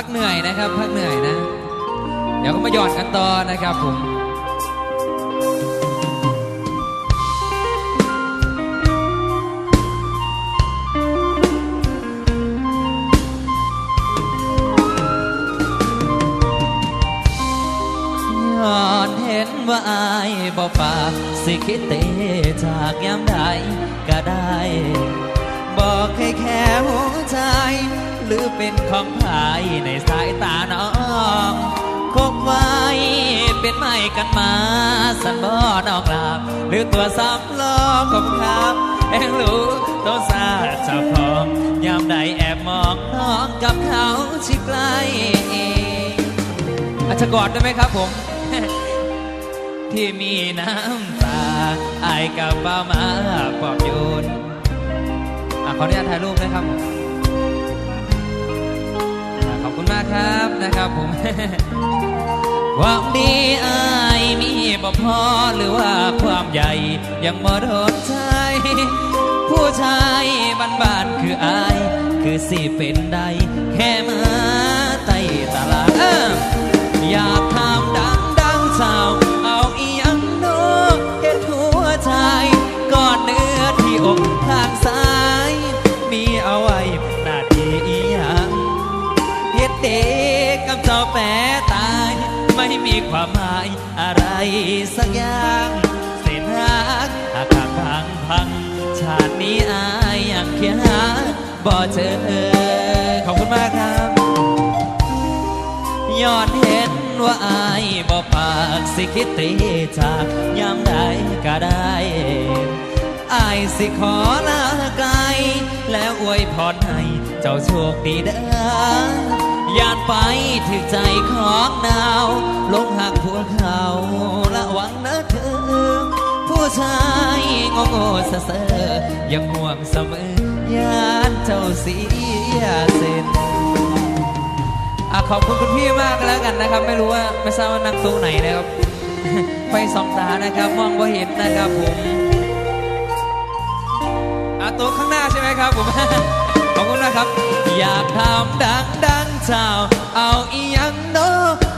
พักเหนื่อยนะครับ พักเหนื่อยนะ เดี๋ยวก็มาหยอดกันต่อนะครับผมย้อนเห็นว่าอายบ่ปากสิคิดเตจากยามใดก็ได้ บอกให้แค่หัวใจ เป็นของภายในสายตาน้องคบไว้เป็นไม่กันมาสันบ่นอกลาบหรือตัวสำล้อของครับเองรู้ตัวซาเจ้าของยามใดแอบมองน้องกับเขาชิใกล้อาจจะกอดได้ไหมครับผม ที่มีน้ำตาไอายกับเบ้ามาปอบโยนอะขออนุญาตถ่ายรูปนะครับผม นะครับผมหวังดีอายมีบ่พอหรือว่าความใหญ่ยังบ่โดนใจ ผู้ชายบ้านๆคืออาย คือสิเป็นได้แค่มาไต่ตลาดเอออยากทำดังดังสาวเอาอียังโนเฮ็ดหัวใจกอดเนื้อที่อกข้างซ้าย มีเอาไว้หน้าที่อียังเฮ็ดเต้ แปรตาย ไม่มีความหมายอะไรสักอย่างเส้นหักหักหักพังพัง ชาตินี้อายยังเคียหาบ่เจอขอบคุณมากครับยอดเห็นว่าอายบ่ปากสิคิดตีจากยามใดก็ได้อายสิขอลาไกล แล้วอวยพรให้เจ้าโชคดีเด้อ ยานไปถึงใจของดาวลงหักพวกเขาระวังนะเธอ ผู้ชายโง่โง่เซ่อเซ่อยังห่วงเสมอยานเจ้าเสียเส้นอะขอบคุณคุณพี่มากแล้วกันนะครับ ไม่รู้ว่าไม่ทราบว่านั่งตรงไหนนะครับไฟสองตานะครับ มองว่าเห็นนะครับผมอะโต๊ะข้างหน้าใช่ไหมครับผม ขอบคุณนะครับ อยากทำดังดังเจ้า เอาอีหยังโน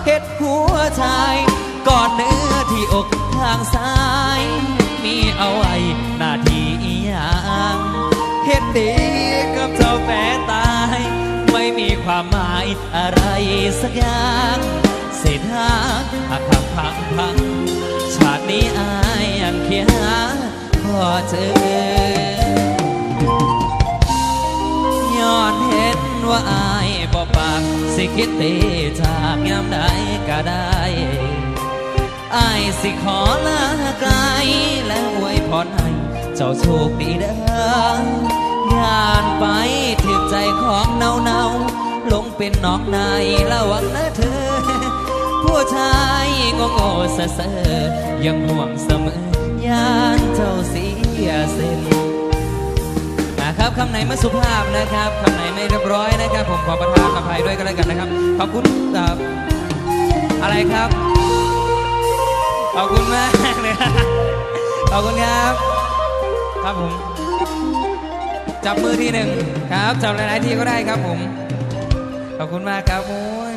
เฮ็ดหัวใจกอดเนื้อที่อกทางซ้าย มีเอาไว้หน้าที่อียังเฮ็ดดีกับเจ้าแปรตาย ไม่มีความหมายอะไรสักอย่างเศษหางหักหักพังพังชาตินี้อายยังเคียหาพอเจอ สิคิดตีจากยามใดก็ได้อายสิขอลาไกล และอวยพรให้ เจ้าโชคดีเด้อย่านไปถึกใจของเนาเนาๆลงเป็นนอกในระวังนะเธอ ผู้ชายโง่โง่เซ่อเซ่อยังห่วงเสมอยานเจ้าเสียเส้น นะครับคำไหนไม่สุภาพนะครับคำไหนไม่เรียบร้อยนะครับ ผมขอประทานอภัยด้วยกันแล้วกันนะครับ ขอบคุณครับอะไรครับ ขอบคุณมากเลยครับขอบคุณครับ ครับผม จับมือทีหนึ่งครับ จับหลายๆทีก็ได้ครับผม ขอบคุณมากครับโอ้ย